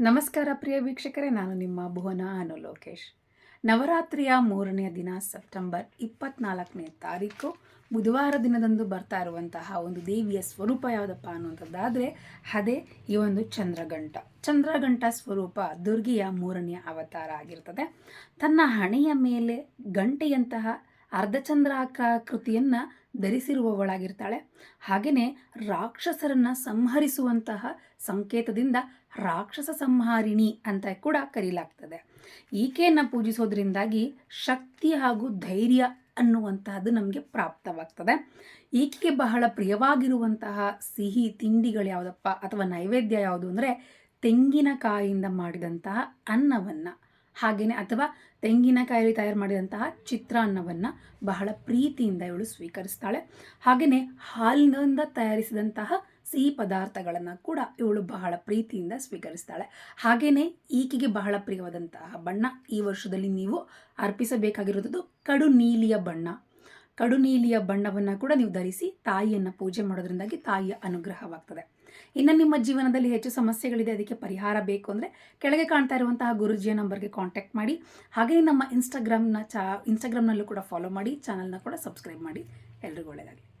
ನಮಸ್ಕಾರ ಪ್ರಿಯ ವೀಕ್ಷಕರೇ, ನಾನು ನಿಮ್ಮ ಭುವನ ಅನು ಲೋಕೇಶ್. ನವರಾತ್ರಿಯ ಮೂರನೆಯ ದಿನ ಸೆಪ್ಟೆಂಬರ್ ಇಪ್ಪತ್ನಾಲ್ಕನೇ ತಾರೀಕು. ಬುಧವಾರ ದಿನದಂದು ಬರ್ತಾ ಇರುವಂತಹ ಒಂದು ದೇವಿಯ ಸ್ವರೂಪ ಯಾವುದಪ್ಪ ಅನ್ನುವಂಥದ್ದಾದರೆ, ಅದೇ ಈ ಒಂದು ಚಂದ್ರಗಂಟ. ಚಂದ್ರಗಂಟ ಸ್ವರೂಪ ದುರ್ಗಿಯ ಮೂರನೆಯ ಅವತಾರ ಆಗಿರ್ತದೆ. ತನ್ನ ಹಣೆಯ ಮೇಲೆ ಗಂಟೆಯಂತಹ ಅರ್ಧಚಂದ್ರಾಕೃತಿಯನ್ನು ಧರಿಸಿರುವವಳಾಗಿರ್ತಾಳೆ. ಹಾಗೆಯೇ ರಾಕ್ಷಸರನ್ನು ಸಂಹರಿಸುವಂತಹ ಸಂಕೇತದಿಂದ ರಾಕ್ಷಸ ಸಂಹಾರಿಣಿ ಅಂತ ಕೂಡ ಕರೀಲಾಗ್ತದೆ. ಈಕೆಯನ್ನು ಪೂಜಿಸೋದ್ರಿಂದಾಗಿ ಶಕ್ತಿ ಹಾಗೂ ಧೈರ್ಯ ಅನ್ನುವಂತಹದ್ದು ನಮಗೆ ಪ್ರಾಪ್ತವಾಗ್ತದೆ. ಈಕೆಗೆ ಬಹಳ ಪ್ರಿಯವಾಗಿರುವಂತಹ ಸಿಹಿ ತಿಂಡಿಗಳು ಯಾವುದಪ್ಪ ಅಥವಾ ನೈವೇದ್ಯ ಯಾವುದು ಅಂದರೆ ತೆಂಗಿನಕಾಯಿಯಿಂದ ಮಾಡಿದಂತಹ ಅನ್ನವನ್ನು. ಹಾಗೆಯೇ ಅಥವಾ ತೆಂಗಿನಕಾಯಲ್ಲಿ ತಯಾರು ಮಾಡಿದಂತಹ ಚಿತ್ರಾನ್ನವನ್ನು ಬಹಳ ಪ್ರೀತಿಯಿಂದ ಇವಳು ಸ್ವೀಕರಿಸ್ತಾಳೆ. ಹಾಗೆಯೇ ಹಾಲಿನಿಂದ ತಯಾರಿಸಿದಂತಹ ಸಿಹಿ ಪದಾರ್ಥಗಳನ್ನು ಕೂಡ ಇವಳು ಬಹಳ ಪ್ರೀತಿಯಿಂದ ಸ್ವೀಕರಿಸ್ತಾಳೆ. ಹಾಗೆಯೇ ಈಕೆಗೆ ಬಹಳ ಪ್ರಿಯವಾದಂತಹ ಬಣ್ಣ ಈ ವರ್ಷದಲ್ಲಿ ನೀವು ಅರ್ಪಿಸಬೇಕಾಗಿರುವುದು ಕಡು ನೀಲಿಯ ಬಣ್ಣ. ಕಡು ನೀಲಿಯ ಬಣ್ಣವನ್ನು ಕೂಡ ನೀವು ಧರಿಸಿ ತಾಯಿಯನ್ನು ಪೂಜೆ ಮಾಡೋದ್ರಿಂದಾಗಿ ತಾಯಿಯ ಅನುಗ್ರಹವಾಗ್ತದೆ. ಇನ್ನು ನಿಮ್ಮ ಜೀವನದಲ್ಲಿ ಹೆಚ್ಚು ಸಮಸ್ಯೆಗಳಿದೆ, ಅದಕ್ಕೆ ಪರಿಹಾರ ಬೇಕು ಅಂದರೆ ಕೆಳಗೆ ಕಾಣ್ತಾ ಇರುವಂತಹ ಗುರುಜಿಯ ನಂಬರ್ಗೆ ಕಾಂಟ್ಯಾಕ್ಟ್ ಮಾಡಿ. ಹಾಗೆಯೇ ನಮ್ಮ ಇನ್ಸ್ಟಾಗ್ರಾಮ್ನ ಚಾ ಇನ್ಸ್ಟಾಗ್ರಾಮ್ನಲ್ಲೂ ಕೂಡ ಫಾಲೋ ಮಾಡಿ ಚಾನಲ್ನ ಕೂಡ ಸಬ್ಸ್ಕ್ರೈಬ್ ಮಾಡಿ. ಎಲ್ರಿಗೂ ಒಳ್ಳೆಯದಾಗಲಿ